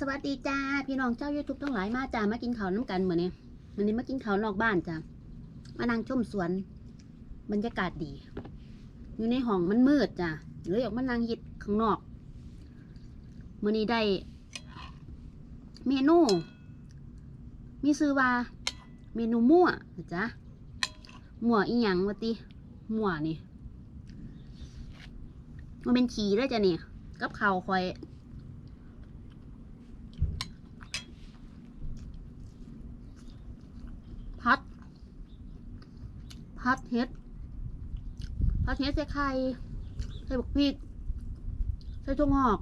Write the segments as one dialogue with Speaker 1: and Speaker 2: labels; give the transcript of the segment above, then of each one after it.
Speaker 1: สวัสดีจ้าพี่น้องเจ้า YouTube ทั้งหลายมาจ้ามากินข้าวน้ำกันเหมือนนี้วันนี้มากินข้าวนอกบ้านจ้ามานั่งชมสวน บรรยากาศดี อยู่ในห้องมันมืดจ้าเลยออกมานั่งเฮ็ดข้างนอกมื่อนี้ได้ เมนู มีซื้อว่า เมนูมั่วจ้ามั่วอีหยังวะติมั่วนี่ มันเป็นขี่แล้วจ้ะนี่กับข้าวคอย พัด พัดเฮ็ดพัดเฮ็ดใส่ไข่ใส่บกพริกใส่ถั่วงอก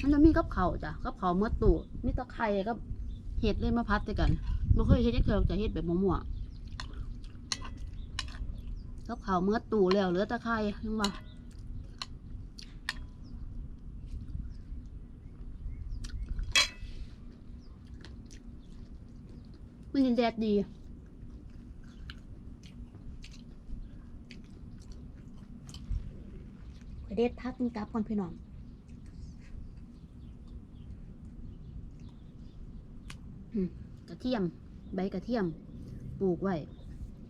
Speaker 1: มันจะมีกับเขาจ้ะกับเขาเมื่อตู่มีแตะไคร่กับเห็ดเลยมาพัดด้วยกันบ่เคยเฮ็ดจักเทื่อจะเฮ็ดแบบมั่วๆกับเขาเมื่อตู่แล้วเหลือตะไคร่ยังบ่มันแดดดี ไป เด็ดพักนี่กลับก่อนพี่น้องกระเทียม ใบกระเทียมปลูกไว้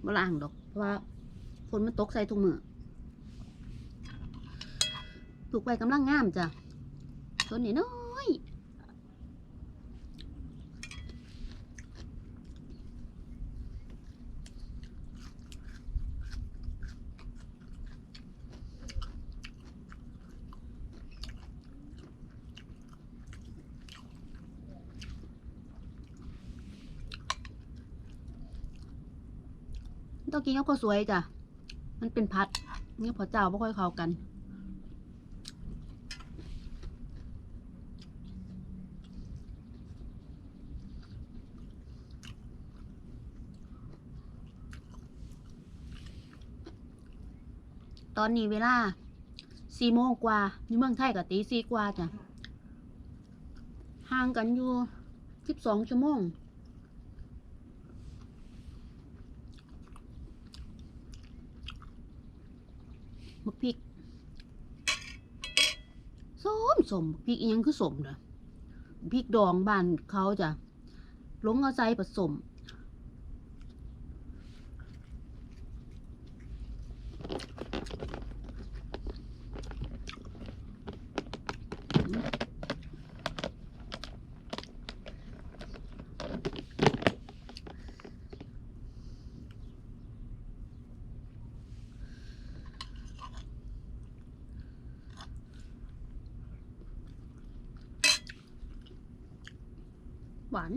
Speaker 1: บ่ล่างดอก เพราะว่าฝนมันตกใส่ทุกมือปลูกไว้กำลังงามจ้ะต้นนี้น้อย ต้องกินกับข้าวสวยจ้ะ มันเป็นพัดนี่พอเจ้าไม่ค่อยเข้ากัน ตอนนี้เวลาสี่โมงกว่าอยู่เมืองไทยกับตีสี่กว่าจ้ะ ห่างกันอยู่สิบสองชั่วโมง บักพริกส้มสมพริกอิหยังคือสมเด้อพริกดองบ้านเขาจะลงเอาใจผสม หวาน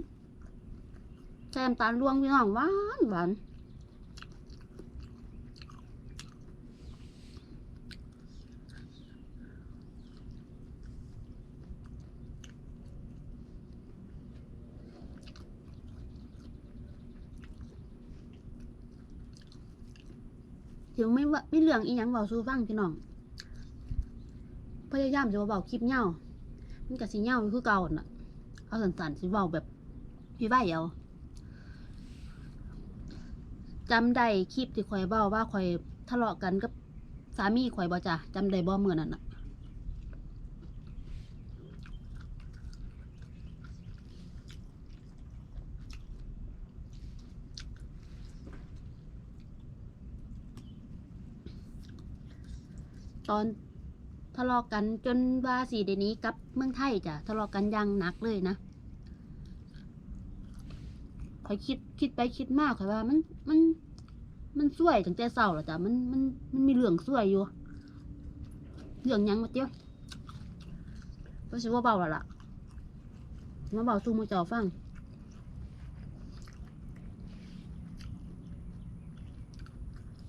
Speaker 1: ใส่น้ำตาลรวงพี่น้องหวานหวานถึงไม่ว่าไม่เรื่องอีหยังเบาสู้ฟังพี่น้องพยายามจะเบาคลิปเหย้ามันก็สิเหย้าอยู่คือเก่าน่ะ เอาสันๆสิเว้าแบบพี่ใบเอาจำได้คลิปที่ข่อยเว้าว่าข่อยทะเลาะกันกับสามีข่อยบ่จ้ะจำได้บ่เมื้อนั้นนะตอนะเลาะกันจนว่าสีเดนี้กับเมืองไทยจ้ะทะเลาะกันอยังหนักเลยนะคอยคิดคิดไปคิดมากค่ะว่า มันมัน มันสวยตั้งแต่เศร้าแล้วจ้ะมันมันมันมีเรื่องสวยอยู่เรื่องยังมาเตี้ยวก็ชิว่าเบาละล่ะมาเบาสู้มือจอฟัง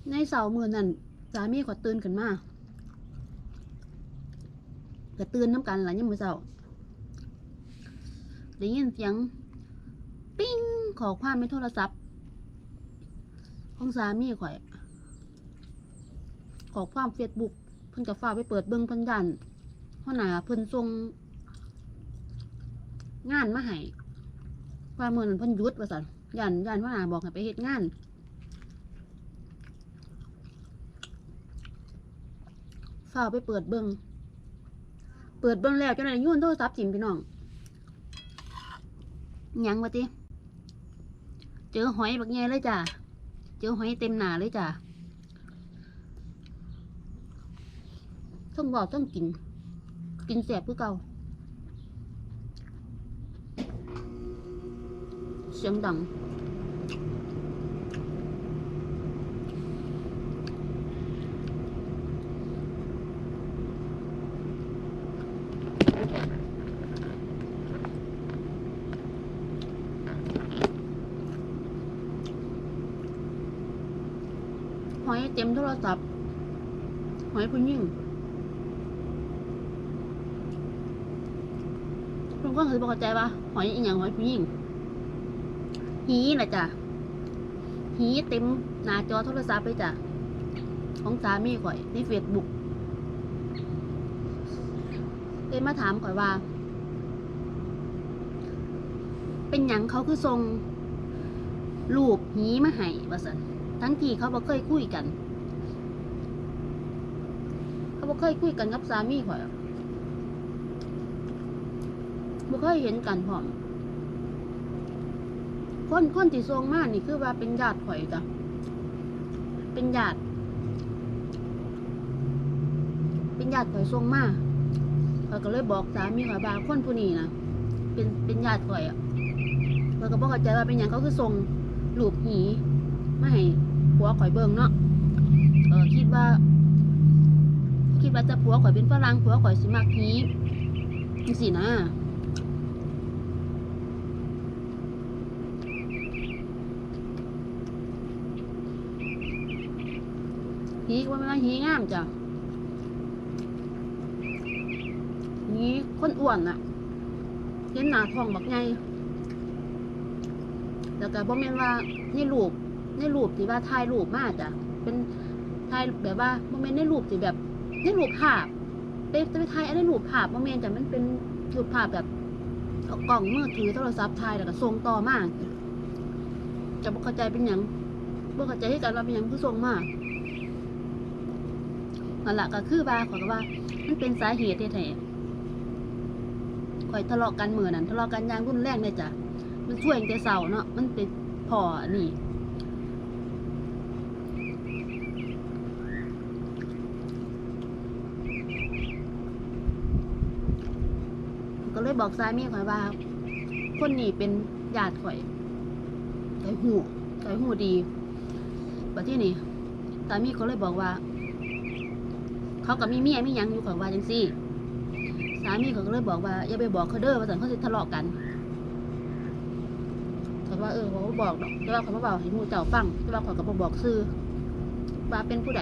Speaker 1: ในเสาร์มือนั่นสามีขอตื่นขึ้นมา ก็ตื่นน้ำกันหละยังมือเศร้าได้ยินเสียง ปิ้งขอความในโทรศัพท์ ของสามีข่อย ขอความเฟซบุ๊กเพิ่นกับฟ้าไปเปิดเบิ้งเพิ่นยันเพราะหนาเพิ่นส่งงานมาให้ว่าเมื่อนั้นเพิ่นยุดว่าสันยันยันว่าหนาบอกให้ไปเฮ็ดงานฟ้าไปเปิดเบิ้ง เปิดเบิ่งแล้วจังได๋ยุ่นโทรศัพท์จิ้มพี่น้องยังวะติเจอหอยบักใหญ่เลยจ้ะ เจอหอยเต็มหนาเลยจ้ะต้องบอกต้องกิน กินแสบคือเก่าเสียงดัง อยเต็มโทรศัพท์ หอยผู้ยิ่งลุงก็เคยบอกเข้าใจปะหอยอีหยังหอยผู้ยิ่งหีนะจ้ะหีเต็มหน้าจอโทรศัพท์เลยจ้ะของสามีข่อยในเฟซบุ๊กเลยมาถามข่อยว่า เป็นหยังเขาคือทรงรูปหีมาให้ว่าสัน ทั้งที่เขาบ่เคยคุยกัน เขาบ่เคยคุยกันกับสามีข่อยบ่เคยเห็นกันพร้อมคนคนที่ทรงมากนี่คือว่าเป็นญาติข่อยจ้ะเป็นญาติ เป็นญาติข่อยทรงมาข่อยก็เลยบอกสามีข่อยว่าคนผู้นี้นะเป็นเป็นญาติข่อยอะข่อยก็บ่เข้าใจว่าเป็นหยังเขาคือทรงรูปหี มาให้ผัวข่อยเบิ่งเนาะเออคิดว่า คิดว่าจะผัวข่อยเป็นฝรั่งผัวข่อยสิมักฮีจังซี่นะฮีว่าไม่ว่าฮีงามจ้ะฮีคนอ้วนน่ะเห็นหนาทองบักไงแล้วก็บ่แม่นว่านี่รูป ในรูปที่ว่าถ่ายรูปมาจ้ะเป็นถ่ายแบบว่าโมเมนต์ในรูปที่แบบในรูปภาพไปจะไปถ่ายอันในรูปภาพโมเมนต์แต่มันเป็นรูปภาพแบบกล่องมือถือโทรศัพท์ถ่ายแล้วก็ส่งต่อมากจะบ่เข้าใจเป็นหยังบ่เข้าใจให้กันว่าเป็นหยังคือส่งมากนั่นแหละก็คือว่าขอก็ว่า มันเป็นสาเหตุแท้ๆข่อยทะเลาะกันเมือนั้นทะเลาะกันย่างรุนแรงเลยจ้ะมันช่วยแต่เสาเนาะมันเป็นพอนี่ ก็เลยบอกสามีข่อยว่า คนนี้เป็นญาติข่อยข่อยหูข่อยหูดีบัดที่นี่สามีเขาเลยบอกว่า เขากับมีเมียมียังอยู่ข่อยว่าจังซี่สามีเขาก็เลยบอกว่าอย่าไปบอกเขาเด้อว่าสันเขาสิทะเลาะกันเขาว่าเออเขาบอกดอกแต่ว่าเขาบ่บอกให้หมูเจ้าฟังแต่ว่าเขาก็บ่บอกซื้อว่าเป็นผู้ใด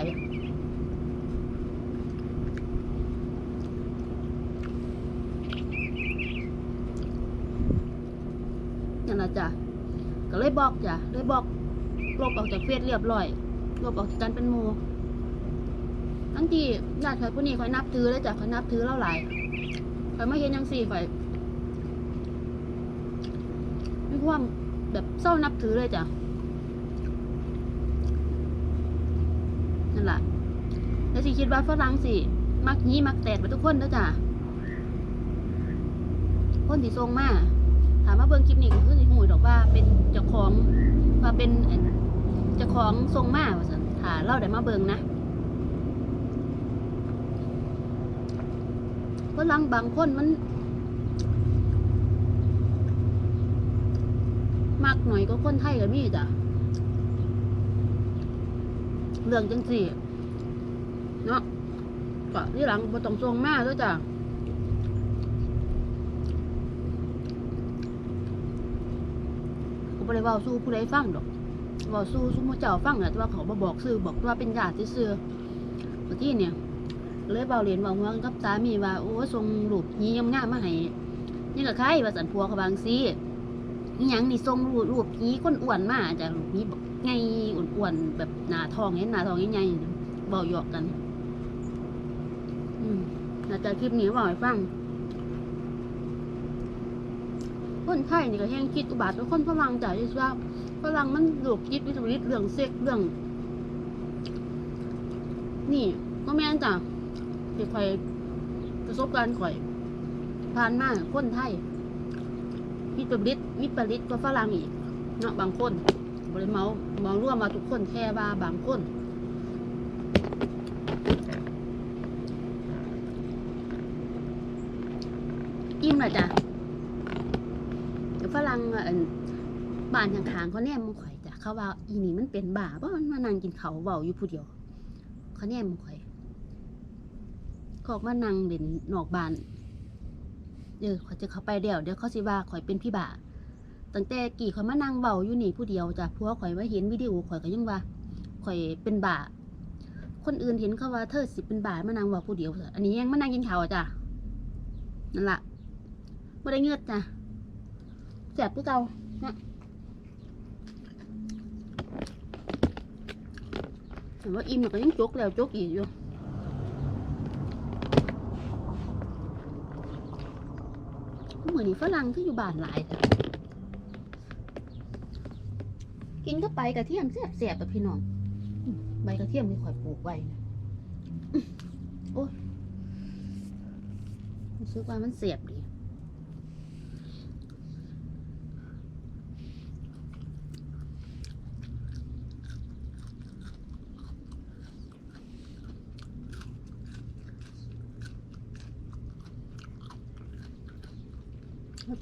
Speaker 1: นั่นนะ จ้ะก็เลยบอกจ้ะเลยบอกลบออกจากเฟซเรียบร้อยลบออกจากกันเป็นหมูทั้งที่ญาติข่อยผู้นี้ข่อยนับถือเลยจ้ะข่อยนับถือเล่าหลายข่อยไม่เห็นยังสี่ข่อยมีความแบบเศร้านับถือเลยจ้ะนั่นแหละแล้วสิคิดว่าฝรั่งสิมักยี้มักแตดไปทุกคนเด้อจ้ะคนที่ทรงมาถามว่าเบิ่งคลิปนี้ก็คือสิหูดอกว่าเป็นเจ้าของว่าเป็นเจ้าของทรงมาว่าซั่นถ้าเราได้มาเบิ่งนะฝรั่งบางคนมันมักหน่อยก็คนไทยก็มีจ้ะเรื่องจังสี่เนาะก็ที่หลังบ่ต้องทรงมาแล้วจ้ะ ก็ บ่ได้เว้าสู้ผู้ใดฟังดอกเว้าสู้ซุมผู้เจ้าฟังน่ะแต่ว่าเขาบ่บอกซื่อบอกว่าเป็นญาติซื่อๆบาทีเนี่ย เลยเว้าเรียนเว้าหัวกันกับสามีว่าโอ้ส่งรูปหีงามๆมาให้นี่ก็ใครว่าสันผัวเขาบางซีอีหยังนี่ส่งรูปรูปหีคนอ้วนมาจ้ะรูปหีบักไงอ้วนๆแบบหนาทองเห็นหนาทองใหญ่ๆเว้าหยอกกัน อืมน่าจะคลิปนี้เว้าให้ฟัง คนไทยนี่ก็แห้งคิดอุบาทเป็นคนฝรั่งจ้ะที่ว่าฝรั่งมันหลกยิดวิตวิตเรื่องเซ็กเรื่อง นี่ก็แม่นจ้ะที่ข่อยประสบการณ์ข่อยผ่านมาคนไทยมีปริตมีปริตตัวฝรั่งอีกเนาะบางคนบริเมามองร่วมมาทุกคนแค่ว่าบางคนอิ่มและจ้ะ อันบ้านข้างๆเขาแนมมึงข่อยจ้ะเขาว่าอีนี่มันเป็นบ้าเพราะมันมานั่งกินเขาเบาอยู่ผู้เดียวเขาแนมมึงข่อยเขาบอกว่านั่งเล่นนอกบ้านเดี๋ยวเขาจะเขาไปเดี๋ยวเดี๋ยวเขาสิว่าข่อยเป็นพี่บ้าตั้งแต่กี่ข่อยมานั่งเบาอยู่นี่ผู้เดียวจ้ะพวกข่อยว่าเห็นวิดีโอข่อยก็ยังว่าข่อยเป็นบ้าคนอื่นเห็นเขาว่าเธอสิเป็นบ้ามานั่งเบาผู้เดียวอันนี้ยังมานั่งกินเขาจ้ะนั่นล่ะบ่ได้เงือดจ้ะ แสบผู้เก่านะแต่ว่าอิ่มก็ยังจกแล้วจกอีกอยู่เหมือนนี่ฝรั่งที่อยู่บ้านหลายกินก็ไปกระเทียมแสบแสบแบบพี่น้องใบกระเทียมที่ข่อยปลูกไว้นะโอ้ยรู้สึกว่ามันเสียบดี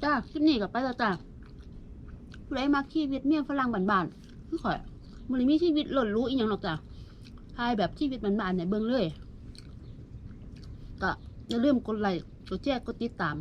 Speaker 1: จ้าคลิปนี้กับไปแล้วจ้าผู้ใดมักชีวิตเมียฝรั่งบานๆคือข่อยมันเลยมีชีวิตหล่นรู้อีกอย่างหรอกจ้าทายแบบชีวิตบานๆเนี่ยเบิ่งเลยก็อย่าลืมกดไลค์กดแชร์กดติดตาม